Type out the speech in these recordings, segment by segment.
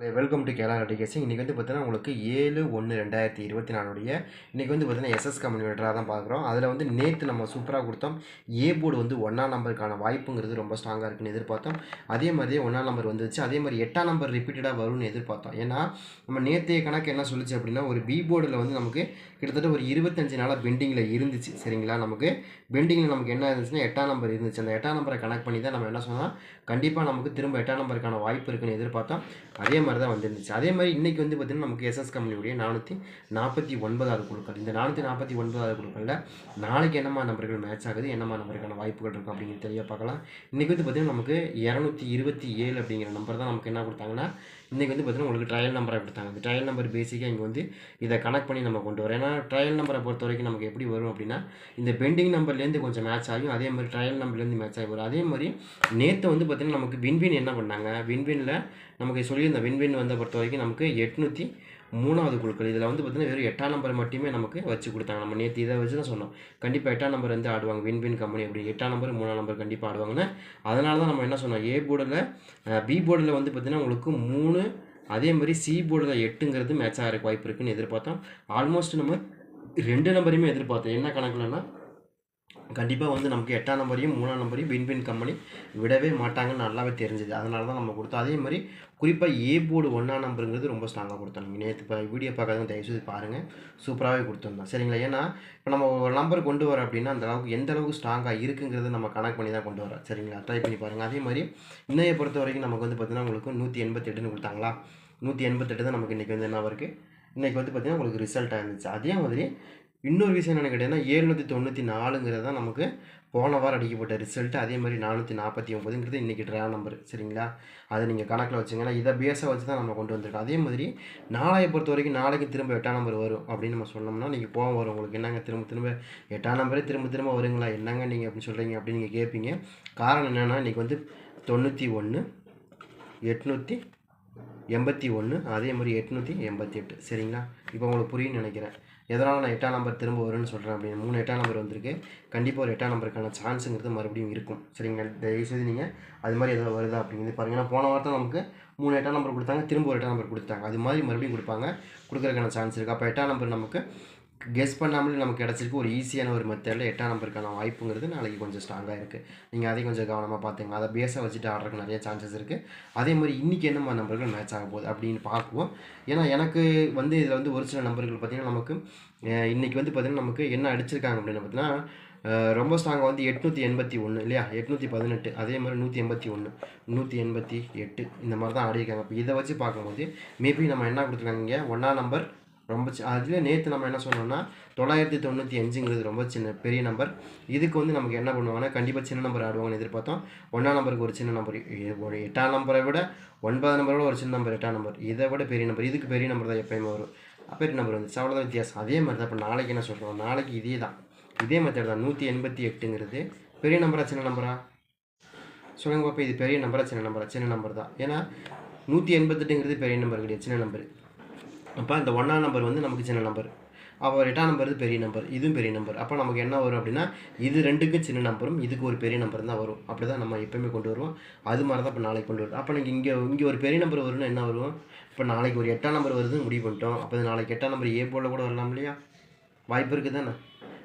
Welcome to Kerala நடிகேசி இன்றைக்கி வந்து பார்த்தீங்கன்னா உங்களுக்கு ஏழு ஒன்று ரெண்டாயிரத்தி இருபத்தி நாலுடைய இன்றைக்கி வந்து பார்த்தீங்கன்னா எஸ்எஸ் கம்பெனி லெட்டராக தான் பார்க்குறோம். அதில் வந்து நேற்று நம்ம சூப்பராக கொடுத்தோம். ஏ போர்டு வந்து ஒன்றாம் நம்பருக்கான வாய்ப்புங்கிறது ரொம்ப ஸ்ட்ராங்காக இருக்குன்னு எதிர்பார்த்தோம். அதே மாதிரியே ஒன்றாம் நம்பர் வந்துச்சு. அதே மாதிரி எட்டாம் நம்பர் ரிப்பீட்டடாக வரும்னு எதிர்பார்த்தோம். ஏன்னா நம்ம நேற்றைய கணக்கு என்ன சொல்லுச்சு அப்படின்னா ஒரு பி போர்டில் வந்து நமக்கு கிட்டத்தட்ட ஒரு இருபத்தஞ்சு நாளாக பெண்டிங்கில் இருந்துச்சு. சரிங்களா? நமக்கு பெண்டிங்கில் நமக்கு என்ன இருந்துச்சுன்னா எட்டாம் நம்பர் இருந்துச்சு. அந்த எட்டாம் நம்பரை கனெக்ட் பண்ணி தான் நம்ம என்ன சொன்னால் கண்டிப்பாக நமக்கு திரும்ப எட்டாம் நம்பருக்கான வாய்ப்பு இருக்குன்னு எதிர்பார்த்தோம். அதே மாதிரி தான் வந்துருந்துச்சு. அதே மாதிரி இன்றைக்கி வந்து பார்த்திங்கன்னா நமக்கு எஸ்எஸ் கம்பெனியுடைய நானூற்றி நாற்பத்தி ஒன்பதாவது குழுக்கள். இந்த நானூற்றி நாற்பத்தி ஒன்பதாவது குழுக்களில் நாளைக்கு என்னமா நம்பர்கள் மேட்ச் ஆகுது? என்னமா நம்பருக்கான வாய்ப்புகள் இருக்கும் அப்படிங்கிறது தெரிய பார்க்கலாம். இன்றைக்கி வந்து பார்த்திங்கன்னா நமக்கு இரநூத்தி இருபத்தி ஏழு அப்படிங்கிற நம்பர் தான் நமக்கு என்ன கொடுத்தாங்கன்னா இன்றைக்கி வந்து பார்த்திங்கன்னா உங்களுக்கு ட்ரையல் நம்பரை கொடுத்தாங்க. அந்த ட்ரையல் நம்பர் பேசிக்காக இங்கே வந்து இதை கனெக்ட் பண்ணி நம்ம கொண்டு வரோம் ஏன்னா ட்ரையல் நம்பரை பொறுத்த வரைக்கும் நமக்கு எப்படி வரும் அப்படின்னா இந்த பெண்டிங் நம்பர்லேருந்து கொஞ்சம் மேட்ச் ஆகும் அதே மாதிரி ட்ரையல் நம்பர்லேருந்து மேட்ச் ஆகி வரும். அதே மாதிரி நேற்று வந்து பார்த்திங்கன்னா நமக்கு வின்வின் என்ன பண்ணாங்க? வின்வினில் நமக்கு சொல்லியிருந்த வின்வின் வந்த பொறுத்த வரைக்கும் நமக்கு எட்நூற்றி மூணாவது குழுக்கள். இதில் வந்து பார்த்திங்கன்னா வெறும் எட்டாம் நம்பர் மட்டுமே நமக்கு வச்சு கொடுத்தாங்க. நம்ம நேற்று இதை வச்சு தான் சொன்னோம். கண்டிப்பாக எட்டாம் நம்பர் வந்து ஆடுவாங்க. வின் வின் கம்பெனி அப்படி. எட்டாம் நம்பர் மூணாம் நம்பர் கண்டிப்பாக ஆடுவாங்கன்னு. அதனால தான் நம்ம என்ன சொன்னோம்? ஏ போர்டில் பி போர்டில் வந்து பார்த்திங்கன்னா உங்களுக்கு மூணு அதே மாதிரி சி போர்டில் எட்டுங்கிறது மேட்ச் ஆகிறக்கு வாய்ப்பு இருக்குன்னு எதிர்பார்த்தோம். ஆல்மோஸ்ட் நம்ம ரெண்டு நம்பரையுமே எதிர்பார்த்தோம். என்ன கணக்குலன்னா கண்டிப்பாக வந்து நமக்கு எட்டாம் நம்பரையும் மூணாம் நம்பரையும் வின் வின் கம்பெனி விடவே மாட்டாங்கன்னு நல்லாவே தெரிஞ்சது. அதனால தான் நம்ம கொடுத்தோம். அதே மாதிரி குறிப்பாக ஏ போர்டு ஒன்றாம் நம்பருங்கிறது ரொம்ப ஸ்ட்ராங்காக கொடுத்தோம். நீங்கள் நேற்று இப்போ வீடியோ பார்க்காதவங்க தயவுசெய்து பாருங்கள் சூப்பராகவே கொடுத்துருந்தோம். சரிங்களா? ஏன்னா இப்போ நம்ம ஒரு நம்பர் கொண்டு வரோம் அப்படின்னா அந்த அளவுக்கு எந்த அளவுக்கு ஸ்ட்ராங்காக இருக்குங்கிறது நம்ம கணக்கு பண்ணி தான் கொண்டு வரோம் சரிங்களா? ட்ரை பண்ணி பாருங்கள் அதே மாதிரி இன்னையை பொறுத்த வரைக்கும் நமக்கு வந்து பார்த்திங்கன்னா உங்களுக்கு நூற்றி எண்பத்தெட்டுன்னு கொடுத்தாங்களா? நூற்றி எண்பத்தெட்டு தான் நமக்கு இன்றைக்கி வந்து என்ன இருக்குது இன்றைக்கி வந்து பார்த்திங்கன்னா உங்களுக்கு ரிசல்ட்டாக இருந்துச்சு. அதே மாதிரி இன்னொரு விஷயம் என்ன கேட்டீங்கன்னா ஏழ்நூற்றி தொண்ணூற்றி நாலுங்கிறது தான் நமக்கு போன வாரம் அடிக்கப்பட்ட ரிசல்ட்டு அதே மாதிரி நானூற்றி நாற்பத்தி ஒம்பதுங்கிறது இன்றைக்கி ட்ரா நம்பர் சரிங்களா? அதை நீங்கள் கணக்கில் வச்சுங்கன்னா இதை பேஸை வச்சு தான் நம்ம கொண்டு வந்திருக்கோம். அதே மாதிரி நாளையை பொறுத்த வரைக்கும் நாளைக்கு திரும்ப எட்டாம் நம்பர் வரும் அப்படின்னு நம்ம சொன்னோம்னா நீங்கள் போக வரும். உங்களுக்கு என்னங்க திரும்ப திரும்ப எட்டாம் நம்பரே திரும்ப திரும்ப வருங்களா? என்னங்க நீங்கள் அப்படின்னு சொல்கிறீங்க அப்படின்னு நீங்கள் கேட்பீங்க காரணம் என்னென்னா இன்றைக்கி வந்து தொண்ணூற்றி ஒன்று எட்நூற்றி எண்பத்தி ஒன்று அதே மாதிரி எட்நூற்றி எண்பத்தி எட்டு சரிங்களா? இப்போ உங்களுக்கு புரியும்னு நினைக்கிறேன். எதனால் நான் எட்டாம் நம்பர் திரும்ப வரும்னு சொல்கிறேன் அப்படின்னு மூணு எட்டாம் நம்பர் வந்திருக்கு. கண்டிப்பாக ஒரு எட்டாம் நம்பருக்கான சான்ஸுங்கிறது மறுபடியும் இருக்கும். சரிங்களா? தயவுசெய்து நீங்கள் அது மாதிரி எதாவது வருதா அப்படிங்கிறது பாருங்கள் ஏன்னா போன வாரத்தை நமக்கு மூணு எட்டாம் நம்பர் கொடுத்தாங்க திரும்ப ஒரு எட்டாம் நம்பர் கொடுத்தாங்க அது மாதிரி மறுபடியும் கொடுப்பாங்க. கொடுக்குறதுக்கான சான்ஸ் இருக்குது அப்போ எட்டாம் நம்பர் நமக்கு கெஸ் பண்ணாமலே நமக்கு கிடச்சிருக்கு ஒரு ஈஸியான ஒரு மெத்தடில் எட்டாம் நம்பருக்கான வாய்ப்புங்கிறது நாளைக்கு கொஞ்சம் ஸ்ட்ராங்காக இருக்குது நீங்கள் அதையும் கொஞ்சம் கவனமாக பார்த்துங்க அதை பேஸாக வச்சுட்டு ஆடுறதுக்கு நிறைய சான்சஸ் இருக்குது அதே மாதிரி இன்றைக்கி என்ன மாதிரி நம்பர்கள் மேட்ச் ஆக போகுது அப்படின்னு பார்க்குவோம். ஏன்னா எனக்கு வந்து இதில் வந்து ஒரு சில நம்பர்கள் பார்த்திங்கன்னா நமக்கு இன்றைக்கி வந்து பார்த்திங்கன்னா நமக்கு என்ன அடிச்சிருக்காங்க அப்படின்னு பார்த்தீங்கன்னா ரொம்ப ஸ்ட்ராங்காக வந்து எட்நூற்றி எண்பத்தி ஒன்று இல்லையா? எட்நூற்றி பதினெட்டு. அதே மாதிரி நூற்றி எண்பத்தி ஒன்று நூற்றி எண்பத்தி எட்டு. இந்த மாதிரி தான் ஆடிருக்காங்க இப்போ இதை வச்சு பார்க்கும்போது மேபி நம்ம என்ன கொடுத்துருக்காங்க ஒன்றா ஒன்றாம் நம்பர் ரொம்ப சி அதில் நேற்று நம்ம என்ன சொன்னோம்னா தொள்ளாயிரத்தி தொண்ணூற்றி அஞ்சுங்கிறது ரொம்ப சின்ன பெரிய நம்பர் இதுக்கு வந்து நமக்கு என்ன பண்ணுவாங்கன்னா கண்டிப்பாக சின்ன நம்பர் ஆடுவாங்கன்னு எதிர்பார்த்தோம். ஒன்றாம் நம்பருக்கு ஒரு சின்ன நம்பர் ஒரு எட்டாம் நம்பரை விட ஒன்பதாம் நம்பரோட ஒரு சின்ன நம்பர் எட்டாம் நம்பர் இதை விட பெரிய நம்பர் இதுக்கு பெரிய நம்பர் தான் எப்பயுமே வரும். பெரிய நம்பர் வந்துச்சு. அவ்வளோதான் வித்தியாசம். அதே மாதிரி தான் இப்போ நாளைக்கு என்ன சொல்கிறோம் நாளைக்கு இதே தான். இதே மெத்தட் தான். நூற்றி எண்பத்தி எட்டுங்கிறது. பெரிய நம்பரா சின்ன நம்பரா சொல்லுங்க பாப்பா. இது பெரிய நம்பரா சின்ன நம்பரா சின்ன நம்பர் தான். ஏன்னா நூற்றி எண்பத்தெட்டுங்கிறது பெரிய நம்பர் கிடையாது. சின்ன நம்பர் அப்போ இந்த ஒன்றாம் நம்பர் வந்து நமக்கு சின்ன நம்பர் அப்போ எட்டாம் நம்பர் இது பெரிய நம்பர் இதுவும் பெரிய நம்பர் அப்போ நமக்கு என்ன வரும் அப்படின்னா இது ரெண்டுக்கும் சின்ன நம்பரும் இதுக்கு ஒரு பெரிய நம்பர் தான் வரும். அப்படி தான் நம்ம எப்போயுமே கொண்டு வருவோம். அது மாதிரி தான் இப்போ நாளைக்கு கொண்டு வரும். அப்போ நீங்கள் இங்கே இங்கே ஒரு பெரிய நம்பர் வரும்னா என்ன வரும்? இப்போ நாளைக்கு ஒரு எட்டாம் நம்பர் வருதுன்னு முடிவு பண்ணிட்டோம். அப்போ நாளைக்கு எட்டாம் நம்பர் ஏ போல கூட வரலாம் இல்லையா? வாய்ப்பு இருக்குது தானே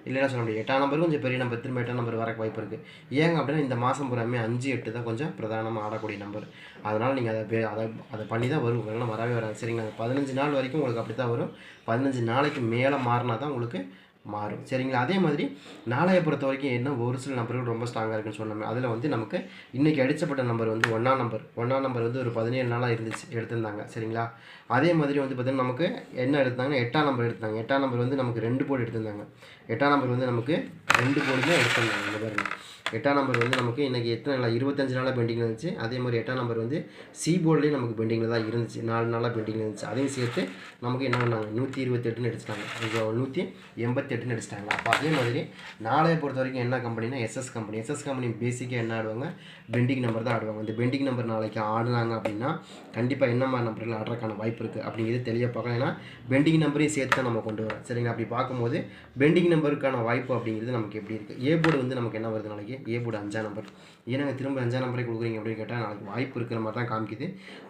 இல்லைன்னா சொல்ல முடியும் எட்டாம் நம்பர் கொஞ்சம் பெரிய நம்பர் திரும்ப எட்டாம் நம்பர் வரக்கு வாய்ப்பு இருக்குது ஏங்க அப்படின்னா இந்த மாதம் பூராமே அஞ்சு எட்டு தான் கொஞ்சம் பிரதானமாக ஆடக்கூடிய நம்பர். அதனால் நீங்கள் அதை அதை அதை பண்ணி தான் வரும். இல்லைன்னா வரவே வராது. சரிங்களா? பதினஞ்சு நாள் வரைக்கும் உங்களுக்கு அப்படி தான் வரும். பதினஞ்சு நாளைக்கு மேலே மாறினா தான் உங்களுக்கு மாறும் சரிங்களா? அதே மாதிரி நாளைய பொறுத்த வரைக்கும் என்ன ஒரு சில நம்பர்கள் ரொம்ப ஸ்ட்ராங்காக இருக்குன்னு சொன்னோம் அதில் வந்து நமக்கு இன்றைக்கி அடிச்சப்பட்ட நம்பர் வந்து ஒன்றாம் நம்பர் ஒன்றாம் நம்பர் வந்து ஒரு பதினேழு நாளாக இருந்துச்சு எடுத்திருந்தாங்க. சரிங்களா? அதே மாதிரி வந்து பார்த்திங்கன்னா நமக்கு என்ன எடுத்தாங்கன்னா எட்டாம் நம்பர் எடுத்தாங்க எட்டாம் நம்பர் வந்து நமக்கு ரெண்டு போர்டு எடுத்திருந்தாங்க. எட்டாம் நம்பர் வந்து நமக்கு ரெண்டு போர்டு தான் எடுத்திருந்தாங்க இந்த பாருங்க. எட்டாம் நம்பர் வந்து நமக்கு இன்றைக்கி எத்தனை நாள்? இருபத்தஞ்சு நாளாக பெண்டிங்கில் இருந்துச்சு. அதே மாதிரி எட்டாம் நம்பர் வந்து சி போர்ட்லேயும் நமக்கு பெண்டிங்கில் தான் இருந்துச்சு. நாலு நாளாக பெண்டிங்கில் இருந்துச்சு. அதையும் சேர்த்து நமக்கு என்ன பண்ணாங்க? நூற்றி இருபத்தெட்டுன்னு அடிச்சிட்டாங்க. இப்போ நூற்றி எண்பத்தெட்டுன்னு அடிச்சிட்டாங்க. அப்போ அதே மாதிரி நாளைய பொறுத்த வரைக்கும் என்ன கம்பெனினா எஸ்எஸ் கம்பெனி எஸ்எஸ் கம்பெனி பேசிக்காக என்ன ஆடுவாங்க? பெண்டிங் நம்பர் தான் ஆடுவாங்க. இந்த பெண்டிங் நம்பர் நாளைக்கு ஆடுனாங்க அப்படின்னா கண்டிப்பாக என்ன மாதிரி நம்பரில் ஆடுறதுக்கான வாய்ப்பு இருக்குது அப்படிங்கிறது தெளிவாக பார்க்கலாம். ஏன்னா பெண்டிங் நம்பரையும் சேர்த்து தான் நம்ம கொண்டு வரோம். சரிங்களா? அப்படி பார்க்கும்போது பெண்டிங் நம்பருக்கான வாய்ப்பு அப்படிங்கிறது நமக்கு எப்படி இருக்குது ஏ போர்டு வந்து நமக்கு என்ன வருது நாளைக்கு? ஏ போர்டு அஞ்சாம் நம்பர் ஏன்னா திரும்ப அஞ்சாம் நம்பரே கொடுக்குறீங்க அப்படின்னு கேட்டால் நாளைக்கு வாய்ப்பு இருக்கிற மாதிரி தான் காமிக்குது.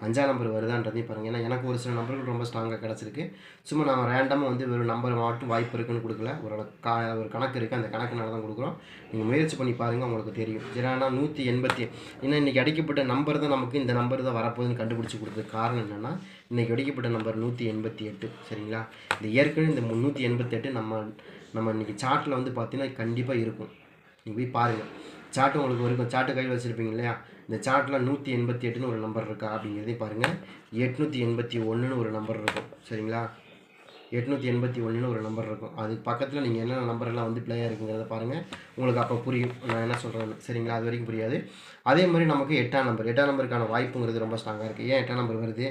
அஞ்சாம் நம்பர் வருதான்றதையும் பாருங்கள் ஏன்னா எனக்கு ஒரு சில நம்பர்கள் ரொம்ப ஸ்ட்ராங்காக கிடச்சிருக்கு. சும்மா நான் ரேண்டமாக வந்து வெறும் நம்பர் மட்டும் வாய்ப்பு இருக்குன்னு கொடுக்கல. ஒரு கா ஒரு கணக்கு இருக்குது அந்த கணக்குனால தான் கொடுக்குறோம். நீங்கள் முயற்சி பண்ணி பாருங்கள் உங்களுக்கு தெரியும். ஏன்னா நூற்றி எண்பத்தி ஏன்னா இன்றைக்கி அடிக்கப்பட்ட நம்பர் தான் நமக்கு இந்த நம்பர் தான் வரப்போகுதுன்னு கண்டுபிடிச்சி கொடுத்தது காரணம் என்னென்னா இன்றைக்கி அடிக்கப்பட்ட நம்பர் நூற்றி எண்பத்தி எட்டு. சரிங்களா? இந்த ஏற்கனவே இந்த முந்நூற்றி எண்பத்தெட்டு நம்ம நம்ம இன்றைக்கி சார்ட்டில் வந்து பார்த்தீங்கன்னா கண்டிப்பாக இருக்கும். நீங்கள் போய் பாருங்கள் சார்ட்டு உங்களுக்கு வரைக்கும் சார்ட்டு கையில் வச்சுருப்பீங்க இல்லையா? இந்த சாட்டில் நூற்றி எண்பத்தி எட்டுன்னு ஒரு நம்பர் இருக்கா அப்படிங்கிறதையும் பாருங்கள் எட்நூற்றி எண்பத்தி ஒன்றுன்னு ஒரு நம்பர் இருக்கும். சரிங்களா? எட்நூற்றி எண்பத்தி ஒன்றுன்னு ஒரு நம்பர் இருக்கும். அதுக்கு பக்கத்தில் நீங்கள் என்னென்ன நம்பர்லாம் வந்து ப்ளே இருக்குங்கிறத பாருங்கள் உங்களுக்கு அப்போ புரியும். நான் என்ன சொல்கிறேன்னு சரிங்களா? அது வரைக்கும் புரியாது. அதே மாதிரி நமக்கு எட்டாம் நம்பர் எட்டாம் நம்பருக்கான வாய்ப்புங்கிறது ரொம்ப ஸ்ட்ராங்காக இருக்குது ஏன் எட்டாம் நம்பர் வருது?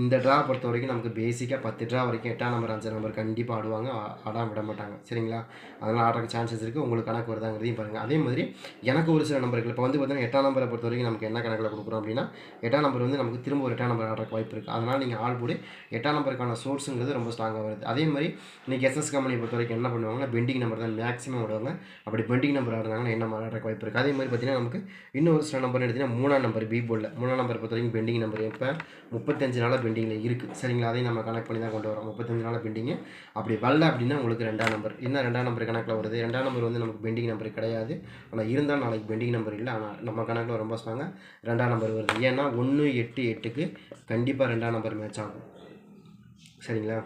இந்த ட்ரா பொறுத்த வரைக்கும் நமக்கு பேசிக்காக பத்து ட்ரா வரைக்கும் எட்டாம் நம்பர் அஞ்சு நம்பர் கண்டிப்பாக ஆடுவாங்க. ஆடாம விட மாட்டாங்க. சரிங்களா? அதனால் ஆடுறதுக்கு சான்சஸ் இருக்குது உங்களுக்கு கணக்கு வருதாங்கிறதையும் பாருங்கள் அதே மாதிரி எனக்கு ஒரு சில நம்பர்கள் இப்போ வந்து பார்த்தீங்கன்னா எட்டாம் நம்பரை பொறுத்த வரைக்கும் நமக்கு என்ன கணக்கில் கொடுக்குறோம் அப்படின்னா எட்டாம் நம்பர் வந்து நமக்கு திரும்ப ஒரு எட்டாம் நம்பர் ஆடுறதுக்கு வாய்ப்பு இருக்குது அதனால் நீங்கள் ஆள் போடு. எட்டாம் நம்பருக்கான சோர்ஸுங்கிறது ரொம்ப ஸ்ட்ராங்காக வருது. அதே மாதிரி இன்றைக்கி எஸ்எஸ் கம்பெனி பொறுத்த வரைக்கும் என்ன பண்ணுவாங்கன்னா பெண்டிங் நம்பர் தான் மேக்ஸிமம் விடுவாங்க அப்படி பெண்டிங் நம்பர் ஆடுறாங்கன்னா என்ன மாதிரி ஆடுறதுக்கு வாய்ப்பு இருக்குது அதே மாதிரி பார்த்தீங்கன்னா நமக்கு இன்னொரு சில நம்பர் எடுத்தீங்கன்னா மூணாம் நம்பர் பி போர்டில் மூணாம் நம்பர் பொறுத்த வரைக்கும் பெண்டிங் நம்பர் இப்போ முப்பத்தஞ்சு நாளாக பெண்டிங்கில் இருக்குது சரிங்களா? அதையும் நம்ம கனெக்ட் பண்ணி தான் கொண்டு வரோம். முப்பத்தஞ்சு நாளாக பெண்டிங்கு அப்படி வரல அப்படின்னா உங்களுக்கு ரெண்டாம் நம்பர் என்ன ரெண்டாம் நம்பர் கணக்கில் வருது? ரெண்டாம் நம்பர் வந்து நமக்கு பெண்டிங் நம்பர் கிடையாது. ஆனால் இருந்தால் நாளைக்கு பெண்டிங் நம்பர் இல்லை. ஆனால் நம்ம கணக்கில் ரொம்ப ஸ்ட்ராங்காக ரெண்டாம் நம்பர் வருது. ஏன்னா ஒன்று எட்டு எட்டுக்கு கண்டிப்பாக ரெண்டாம் நம்பர் மேட்ச் ஆகும். சரிங்களா?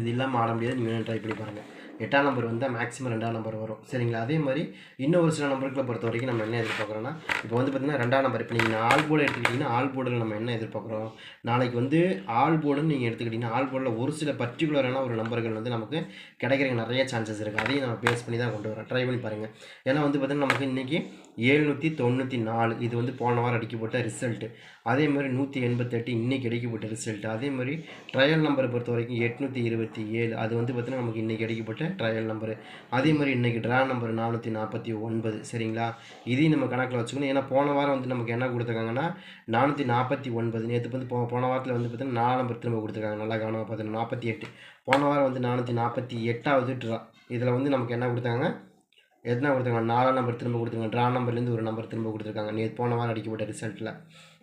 இது இல்லாமல் ஆட முடியாது. நீங்கள் ட்ரை பண்ணி பாருங்கள் எட்டாம் நம்பர் வந்தால் மேக்ஸிமம் ரெண்டாம் நம்பர் வரும். சரிங்களா? அதே மாதிரி இன்னும் ஒரு சில நம்பர்களை பொறுத்த வரைக்கும் நம்ம என்ன எதிர்பார்க்குறோன்னா இப்போ வந்து பார்த்திங்கன்னா ரெண்டாம் நம்பர் இப்போ நீங்கள் ஆல் போர்டு எடுத்துக்கிட்டிங்கன்னா ஆல் போர்டில் நம்ம என்ன எதிர்பார்க்குறோம்? நாளைக்கு வந்து ஆல் போர்டுன்னு நீங்கள் எடுத்துக்கிட்டிங்கன்னா ஆல் போர்டில் ஒரு சில பர்டிகுலரான ஒரு நம்பர்கள் வந்து நமக்கு கிடைக்கிறதுக்கு நிறைய சான்சஸ் இருக்குது அதையும் நம்ம பேஸ் பண்ணி தான் கொண்டு வரோம். ட்ரை பண்ணி பாருங்கள் ஏன்னா வந்து பார்த்திங்கன்னா நமக்கு இன்றைக்கி ஏழ்நூற்றி தொண்ணூற்றி நாலு இது வந்து போன வாரம் அடிக்கப்பட்ட ரிசல்ட்டு அதே மாதிரி நூற்றி எண்பத்தெட்டு இன்றைக்கி அடிக்கப்பட்ட ரிசல்ட் அதே மாதிரி ட்ரையல் நம்பரை பொறுத்த வரைக்கும் எட்நூற்றி இருபத்தி ஏழு அது வந்து பார்த்திங்கன்னா நமக்கு இன்றைக்கி அடிக்கப்பட்ட ட்ரையல் நம்பரு அதே மாதிரி இன்றைக்கி ட்ரா நம்பர் நானூற்றி நாற்பத்தி ஒன்பது சரிங்களா? இதையும் நம்ம கணக்கில் வச்சுக்கணும். ஏன்னா போன வாரம் வந்து நமக்கு என்ன கொடுத்துருக்காங்கன்னா நானூற்றி நாற்பத்தி ஒன்பது. நேற்று வந்து போ போன வாரத்தில் வந்து பார்த்திங்கன்னா நாலு நம்பர் திரும்ப கொடுத்துருக்காங்க. நல்லா கவனமாக பார்த்தீங்கன்னா நாற்பத்தி எட்டு. போன வாரம் வந்து நானூற்றி நாற்பத்தி எட்டாவது ட்ரா இதில் வந்து நமக்கு என்ன கொடுத்தாங்க? எத்தனை கொடுத்துருக்காங்க நாலாம் நம்பர் திரும்ப கொடுத்துருக்காங்க ட்ரா நம்பர்லேருந்து ஒரு நம்பர் திரும்ப கொடுத்துருக்காங்க. நேற்று போன வாரம் அடிக்கப்பட்ட ரிசல்ட்டில்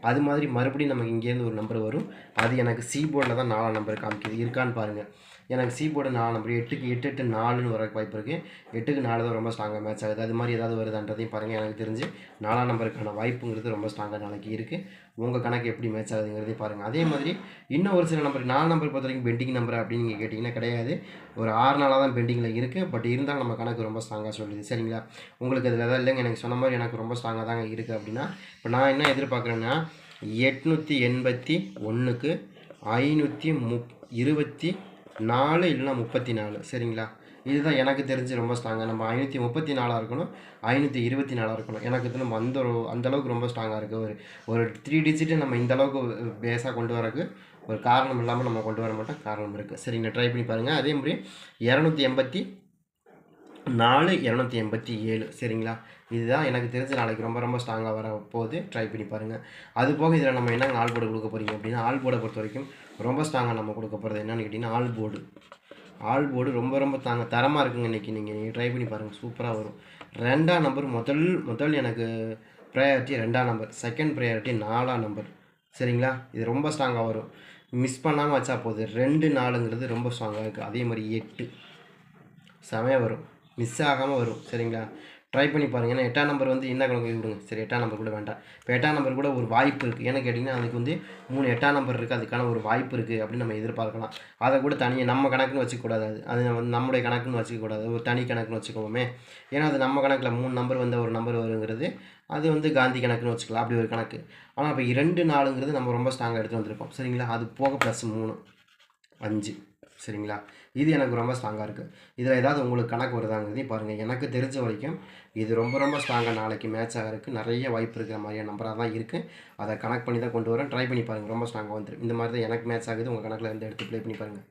அது மாதிரி மறுபடியும் நமக்கு இங்கேருந்து ஒரு நம்பர் வரும். அது எனக்கு சி போர்டில் தான் நாலாம் நம்பர் காமிக்குது. இருக்கான்னு பாருங்கள் எனக்கு சி போர்டு நாலு நம்பர் எட்டுக்கு எட்டு எட்டு நாலுன்னு வர வாய்ப்பு இருக்குது எட்டுக்கு நாலு தான் ரொம்ப ஸ்ட்ராங்காக மேட்ச் ஆகுது. அது மாதிரி ஏதாவது வருதான்றதையும் பாருங்கள் எனக்கு தெரிஞ்சு நாலாம் நம்பருக்கான வாய்ப்புங்கிறது ரொம்ப ஸ்ட்ராங்காக நாளைக்கு இருக்குது உங்கள் கணக்கு எப்படி மேட்ச் ஆகுதுங்கிறதே பாருங்கள் அதே மாதிரி இன்னும் ஒரு சில நம்பர் நாலு நம்பர் பொறுத்த வரைக்கும் பெண்டிங் நம்பர் அப்படின்னு நீங்கள் கேட்டிங்கன்னா கிடையாது. ஒரு ஆறு நாளாக தான் பெண்டிங்கில் இருக்குது பட் இருந்தாலும் நம்ம கணக்கு ரொம்ப ஸ்ட்ராங்காக சொல்லுது. சரிங்களா? உங்களுக்கு அதில் எதாவது இல்லைங்க. எனக்கு சொன்ன மாதிரி எனக்கு ரொம்ப ஸ்ட்ராங்காக தாங்க இருக்குது அப்படின்னா இப்போ நான் என்ன எதிர்பார்க்குறேன்னா எட்நூற்றி எண்பத்தி ஒன்றுக்கு ஐநூற்றி முப் இருபத்தி நாலு இல்லைன்னா முப்பத்தி நாலு. சரிங்களா? இதுதான் எனக்கு தெரிஞ்சு ரொம்ப ஸ்ட்ராங்காக நம்ம ஐநூற்றி முப்பத்தி நாலாக இருக்கணும் ஐநூற்றி இருபத்தி நாலாக இருக்கணும். எனக்கு இது நம்ம அந்த ஒரு ரொம்ப ஸ்ட்ராங்காக இருக்குது ஒரு ஒரு த்ரீ டிஜிட்டு நம்ம இந்த அளவுக்கு பேஸாக கொண்டு வரக்கு ஒரு காரணம் இல்லாமல் நம்ம கொண்டு வர மாட்டோம். காரணம் இருக்குது சரிங்களா ட்ரை பண்ணி பாருங்கள் அதே மாதிரி இரநூத்தி எண்பத்தி நாலு இரநூத்தி எண்பத்தி ஏழு. சரிங்களா? இதுதான் எனக்கு தெரிஞ்சு நாளைக்கு ரொம்ப ரொம்ப ஸ்ட்ராங்காக வர போகுது. ட்ரை பண்ணி பாருங்கள் அது போக இதில் நம்ம என்னங்க ஆள் போர்டு கொடுக்க போகிறீங்க அப்படின்னா ஆள் போர்டை பொறுத்த வரைக்கும் ரொம்ப ஸ்ட்ராங்காக நம்ம கொடுக்க போகிறது என்னன்னு கேட்டிங்கன்னா ஆள் போர்டு. ஆல் போர்டு ரொம்ப ரொம்ப தாங்க தரமாக இருக்குங்க இன்றைக்கி நீங்கள் நீங்கள் ட்ரை பண்ணி பாருங்கள் சூப்பராக வரும். ரெண்டாம் நம்பர் முதல் முதல் எனக்கு ப்ரையாரிட்டி ரெண்டாம் நம்பர் செகண்ட் ப்ரையாரிட்டி நாலாம் நம்பர் சரிங்களா? இது ரொம்ப ஸ்ட்ராங்காக வரும். மிஸ் பண்ணாமல் வச்சா போதும் ரெண்டு நாலுங்கிறது ரொம்ப ஸ்ட்ராங்காக இருக்குது அதே மாதிரி எட்டு. செமையாக வரும். மிஸ் ஆகாமல் வரும். சரிங்களா? ட்ரை பண்ணி பாருங்கள் ஏன்னா எட்டாம் நம்பர் வந்து என்ன கணக்கு விடுங்க சரி எட்டாம் நம்பர் கூட வேண்டாம். இப்போ எட்டாம் நம்பர் கூட ஒரு வாய்ப்பு இருக்குது ஏன்னு கேட்டிங்கன்னா அதுக்கு வந்து மூணு எட்டாம் நம்பர் இருக்குது அதுக்கான ஒரு வாய்ப்பு இருக்குது அப்படின்னு நம்ம எதிர்பார்க்கலாம். அதை கூட தனியாக நம்ம கணக்குன்னு வச்சுக்கூடாது அது. அது வந்து நம்முடைய கணக்குன்னு வச்சுக்கக்கூடாது. ஒரு தனி கணக்குன்னு வச்சுக்கோமே ஏன்னா அது நம்ம கணக்கில் மூணு நம்பர் வந்த ஒரு நம்பர் வருங்கிறது அது வந்து காந்தி கணக்குன்னு வச்சுக்கலாம். அப்படி ஒரு கணக்கு. ஆனால் இப்போ இரண்டு நாளுங்கிறது நம்ம ரொம்ப ஸ்ட்ராங்காக எடுத்து வந்திருக்கோம். சரிங்களா? அது போக ப்ளஸ் மூணு. அஞ்சு. சரிங்களா? இது எனக்கு ரொம்ப ஸ்ட்ராங்காக இருக்குது இதில் ஏதாவது உங்களுக்கு கணக்கு வருதாங்கிறதையும் பாருங்கள் எனக்கு தெரிஞ்ச வரைக்கும் இது ரொம்ப ரொம்ப ஸ்ட்ராங்காக நாளைக்கு மேட்ச் ஆகிறதுக்கு நிறைய வாய்ப்பு இருக்கிற மாதிரியான நம்பராக தான் இருக்குது அதை கனெக்ட் பண்ணி தான் கொண்டு வரேன். ட்ரை பண்ணி பாருங்கள் ரொம்ப ஸ்ட்ராங்காக வந்துடும் இந்த மாதிரி தான் எனக்கு மேட்ச் ஆகுது. உங்கள் கணக்கில் இருந்து எடுத்து ப்ளே பண்ணி பாருங்கள்